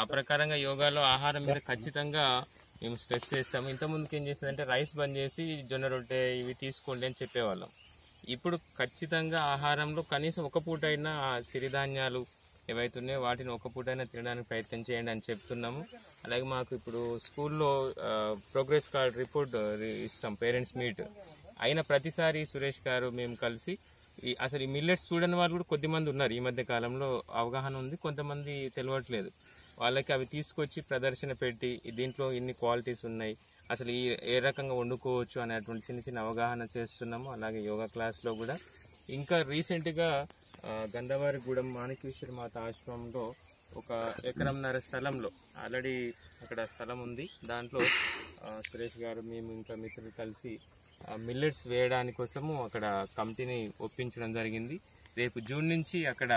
ఆ ప్రకారంగా యోగాలో ఆహారం మీద ఖచ్చితంగా మేము స్ట్రెస్ చేస్తాము. ఇంత ముందుకు ఏం చేసిందంటే రైస్ బంద్ చేసి జొన్న రొట్టె ఇవి తీసుకోండి అని చెప్పేవాళ్ళం. ఇప్పుడు ఖచ్చితంగా ఆహారంలో కనీసం ఒక పూట అయినా సిరిధాన్యాలు ఏవైతే ఉన్నాయో వాటిని ఒక పూట అయినా తినడానికి ప్రయత్నం చేయండి అని చెప్తున్నాము. అలాగే మాకు ఇప్పుడు స్కూల్లో ప్రోగ్రెస్ కార్డ్ రిపోర్ట్ ఇస్తాం పేరెంట్స్ మీట్ అయిన ప్రతిసారి సురేష్ గారు మేము కలిసి ఈ అసలు ఈ మిల్లెట్స్ చూడని వాళ్ళు కూడా కొద్దిమంది ఉన్నారు. ఈ మధ్య కాలంలో అవగాహన ఉంది కొంతమంది తెలియట్లేదు. వాళ్ళకి అవి తీసుకొచ్చి ప్రదర్శన పెట్టి దీంట్లో ఇన్ని క్వాలిటీస్ ఉన్నాయి. అసలు ఈ ఏ రకంగా వండుకోవచ్చు అనేటువంటి చిన్న చిన్న అవగాహన చేస్తున్నాము. అలాగే యోగా క్లాస్లో కూడా. ఇంకా రీసెంట్గా గంధవారిగూడెం మాణికేశ్వర మాత ఆశ్రమంలో ఒక ఎకరంన్నర స్థలంలో ఆల్రెడీ అక్కడ స్థలం ఉంది. దాంట్లో సురేష్ గారు మేము ఇంకా మిత్రులు కలిసి మిల్లెట్స్ వేయడానికి కోసము అక్కడ కమిటీని ఒప్పించడం జరిగింది. రేపు జూన్ నుంచి అక్కడ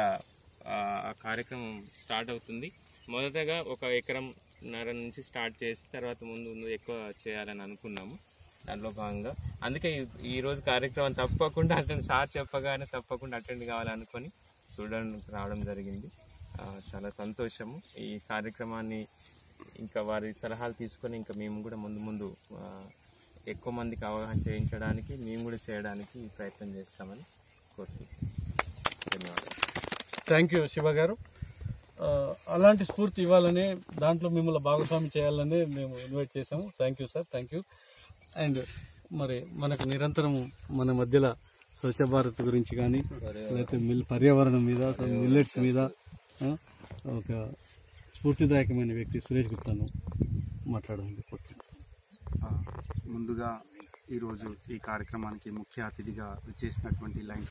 ఆ కార్యక్రమం స్టార్ట్ అవుతుంది. మొదటగా ఒక ఎకరం నర నుంచి స్టార్ట్ చేసి తర్వాత ముందు ముందు ఎక్కువ చేయాలని అనుకున్నాము. దాంట్లో భాగంగా. అందుకే ఈ- రోజు కార్యక్రమం తప్పకుండా అటెండ్ సార్ చెప్పగానే తప్పకుండా అటెండ్ కావాలనుకొని చూడడానికి రావడం జరిగింది. చాలా సంతోషము. ఈ కార్యక్రమాన్ని ఇంకా వారి సలహాలు తీసుకొని ఇంకా మేము కూడా ముందు ముందు ఎక్కువ మందికి అవగాహన చేయించడానికి మేము కూడా చేయడానికి ప్రయత్నం చేస్తామని కోరుకుంటున్నాం. ధన్యవాదాలు. థ్యాంక్ యూ శివ గారు. అలాంటి స్ఫూర్తి ఇవ్వాలని దాంట్లో మిమ్మల్ని భాగస్వామి చేయాలని మేము ఇన్వైట్ చేసాము thank you sir thank you and మరి మనకు నిరంతరం మన మధ్యలో స్వచ్ఛ భారత్ గురించి కానీ లేకపోతే మిల్ పర్యావరణం మీద మిల్లెట్స్ మీద. ఒక స్ఫూర్తిదాయకమైన వ్యక్తి సురేష్ గుప్తాను మాట్లాడండి ఆ, ముందుగా ఈరోజు ఈ కార్యక్రమానికి ముఖ్య అతిథిగా విచ్చేసినటువంటి లయన్స్